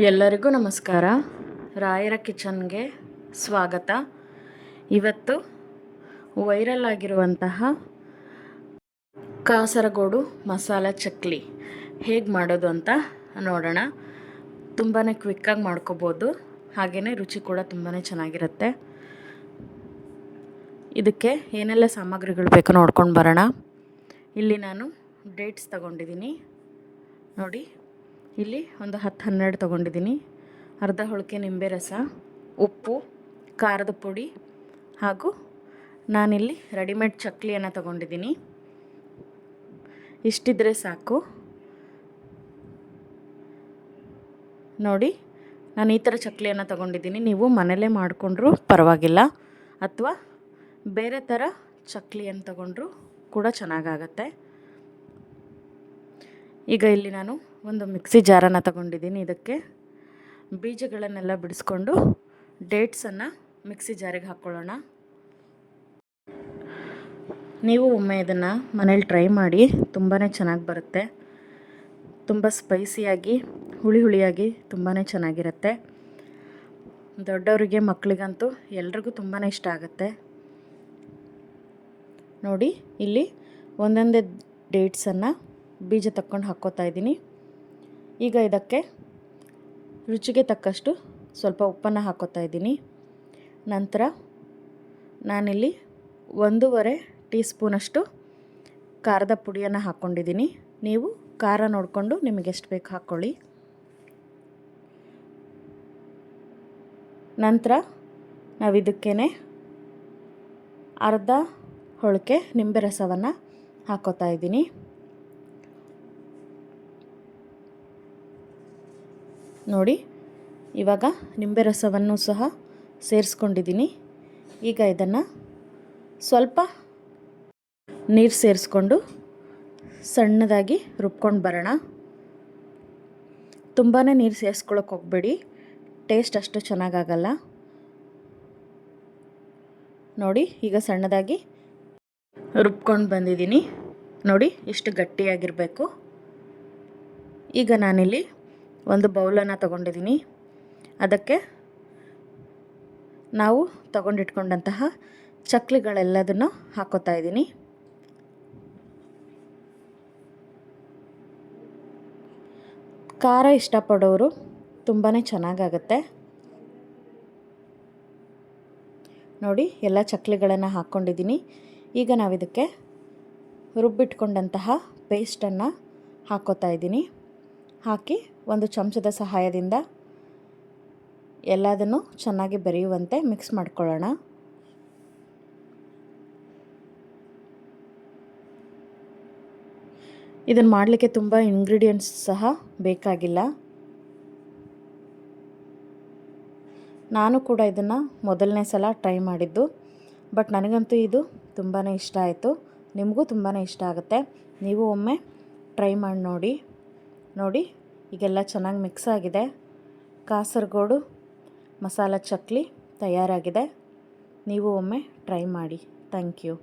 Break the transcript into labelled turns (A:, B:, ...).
A: ಎಲ್ಲರಿಗೂ ನಮಸ್ಕಾರ. ರಾಯರ ಕಿಚನ್ಗೆ ಸ್ವಾಗತ. ಇವತ್ತು ವೈರಲ್ ಆಗಿರುವಂತಹ ಕಾಸರಗೋಡು ಮಸಾಲ ಚಕ್ಲಿ ಹೇಗೆ ಮಾಡೋದು ಅಂತ ನೋಡೋಣ. ತುಂಬಾ ಕ್ವಿಕ್ಕಾಗಿ ಮಾಡ್ಕೋಬೋದು. ಹಾಗೆಯೇ ರುಚಿ ಕೂಡ ತುಂಬಾ ಚೆನ್ನಾಗಿರುತ್ತೆ. ಇದಕ್ಕೆ ಏನೆಲ್ಲ ಸಾಮಗ್ರಿಗಳು ಬೇಕು ನೋಡ್ಕೊಂಡು ಬರೋಣ. ಇಲ್ಲಿ ನಾನು ಡೇಟ್ಸ್ ತಗೊಂಡಿದ್ದೀನಿ. ನೋಡಿ ಇಲ್ಲಿ ಒಂದು ಹತ್ತು ಹನ್ನೆರಡು ತೊಗೊಂಡಿದ್ದೀನಿ. ಅರ್ಧ ಹೊಳಕೆ ನಿಂಬೆ ರಸ, ಉಪ್ಪು, ಖಾರದ ಪುಡಿ ಹಾಗೂ ನಾನಿಲ್ಲಿ ರೆಡಿಮೇಡ್ ಚಕ್ಲಿಯನ್ನು ತಗೊಂಡಿದ್ದೀನಿ. ಇಷ್ಟಿದ್ರೆ ಸಾಕು. ನೋಡಿ, ನಾನು ಈ ಥರ ಚಕ್ಲಿಯನ್ನು ತಗೊಂಡಿದ್ದೀನಿ. ನೀವು ಮನೇಲೇ ಮಾಡಿಕೊಂಡ್ರೂ ಪರವಾಗಿಲ್ಲ. ಅಥವಾ ಬೇರೆ ಥರ ಚಕ್ಲಿಯನ್ನು ತೊಗೊಂಡ್ರೂ ಕೂಡ ಚೆನ್ನಾಗಾಗತ್ತೆ. ಈಗ ಇಲ್ಲಿ ನಾನು ಒಂದು ಮಿಕ್ಸಿ ಜಾರನ್ನು ತಗೊಂಡಿದ್ದೀನಿ ಇದಕ್ಕೆ. ಬೀಜಗಳನ್ನೆಲ್ಲ ಬಿಡಿಸ್ಕೊಂಡು ಡೇಟ್ಸನ್ನು ಮಿಕ್ಸಿ ಜಾರಿಗೆ ಹಾಕ್ಕೊಳ್ಳೋಣ. ನೀವು ಒಮ್ಮೆ ಇದನ್ನು ಮನೇಲಿ ಟ್ರೈ ಮಾಡಿ ತುಂಬಾ ಚೆನ್ನಾಗಿ ಬರುತ್ತೆ. ತುಂಬ ಸ್ಪೈಸಿಯಾಗಿ, ಹುಳಿ ಹುಳಿಯಾಗಿ ತುಂಬಾ ಚೆನ್ನಾಗಿರುತ್ತೆ. ದೊಡ್ಡವರಿಗೆ ಮಕ್ಕಳಿಗಂತೂ ಎಲ್ರಿಗೂ ತುಂಬಾ ಇಷ್ಟ ಆಗುತ್ತೆ. ನೋಡಿ, ಇಲ್ಲಿ ಒಂದೊಂದೇ ಡೇಟ್ಸನ್ನು ಬೀಜ ತಕ್ಕೊಂಡು ಹಾಕ್ಕೋತಾ ಇದ್ದೀನಿ. ಈಗ ಇದಕ್ಕೆ ರುಚಿಗೆ ತಕ್ಕಷ್ಟು ಸ್ವಲ್ಪ ಉಪ್ಪನ್ನು ಹಾಕೋತಾ ಇದ್ದೀನಿ. ನಂತರ ನಾನಿಲ್ಲಿ ಒಂದೂವರೆ ಟೀ ಸ್ಪೂನಷ್ಟು ಖಾರದ ಪುಡಿಯನ್ನು ಹಾಕ್ಕೊಂಡಿದ್ದೀನಿ. ನೀವು ಖಾರ ನೋಡಿಕೊಂಡು ನಿಮಗೆ ಎಷ್ಟು ಬೇಕು ಹಾಕ್ಕೊಳ್ಳಿ. ನಂತರ ನಾವು ಇದಕ್ಕೇ ಅರ್ಧ ಹೊಳಕೆ ನಿಂಬೆ ರಸವನ್ನು ಹಾಕೋತಾ ಇದ್ದೀನಿ. ನೋಡಿ, ಇವಾಗ ನಿಂಬೆ ರಸವನ್ನು ಸಹ ಸೇರಿಸ್ಕೊಂಡಿದ್ದೀನಿ. ಈಗ ಇದನ್ನು ಸ್ವಲ್ಪ ನೀರು ಸೇರಿಸ್ಕೊಂಡು ಸಣ್ಣದಾಗಿ ರುಬ್ಕೊಂಡು ಬರೋಣ. ತುಂಬಾ ನೀರು ಸೇರಿಸ್ಕೊಳಕ್ಕೆ ಹೋಗಬೇಡಿ. ಟೇಸ್ಟ್ ಅಷ್ಟು ಚೆನ್ನಾಗಾಗಲ್ಲ. ನೋಡಿ, ಈಗ ಸಣ್ಣದಾಗಿ ರುಬ್ಕೊಂಡು ಬಂದಿದ್ದೀನಿ. ನೋಡಿ, ಇಷ್ಟು ಗಟ್ಟಿಯಾಗಿರಬೇಕು. ಈಗ ನಾನಿಲ್ಲಿ ಒಂದು ಬೌಲನ್ನು ತಗೊಂಡಿದ್ದೀನಿ. ಅದಕ್ಕೆ ನಾವು ತಗೊಂಡಿಟ್ಕೊಂಡಂತಹ ಚಕ್ಲಿಗಳೆಲ್ಲದನ್ನು ಹಾಕೋತಾ ಇದ್ದೀನಿ. ಖಾರ ಇಷ್ಟಪಡೋರು ತುಂಬಾ ಚೆನ್ನಾಗಾಗತ್ತೆ. ನೋಡಿ, ಎಲ್ಲ ಚಕ್ಲಿಗಳನ್ನು ಹಾಕ್ಕೊಂಡಿದ್ದೀನಿ. ಈಗ ನಾವಿದಕ್ಕೆ ರುಬ್ಬಿಟ್ಕೊಂಡಂತಹ ಪೇಸ್ಟನ್ನು ಹಾಕೋತಾ ಇದ್ದೀನಿ. ಹಾಕಿ ಒಂದು ಚಮಚದ ಸಹಾಯದಿಂದ ಎಲ್ಲದನ್ನು ಚೆನ್ನಾಗಿ ಬೆರೆಯುವಂತೆ ಮಿಕ್ಸ್ ಮಾಡ್ಕೊಳ್ಳೋಣ. ಇದನ್ನು ಮಾಡಲಿಕ್ಕೆ ತುಂಬ ಇಂಗ್ರೀಡಿಯೆಂಟ್ಸ್ ಸಹ ಬೇಕಾಗಿಲ್ಲ. ನಾನು ಕೂಡ ಇದನ್ನು ಮೊದಲನೇ ಸಲ ಟ್ರೈ ಮಾಡಿದ್ದು, ಬಟ್ ನನಗಂತೂ ಇದು ತುಂಬಾ ಇಷ್ಟ ಆಯಿತು. ನಿಮಗೂ ತುಂಬಾ ಇಷ್ಟ ಆಗುತ್ತೆ. ನೀವು ಒಮ್ಮೆ ಟ್ರೈ ಮಾಡಿ ನೋಡಿ. ನೋಡಿ, ಈಗೆಲ್ಲ ಚೆನ್ನಾಗಿ ಮಿಕ್ಸ್ ಆಗಿದೆ. ಕಾಸರಗೋಡು ಮಸಾಲ ಚಕ್ಲಿ ತಯಾರಾಗಿದೆ. ನೀವು ಒಮ್ಮೆ ಟ್ರೈ ಮಾಡಿ. Thank you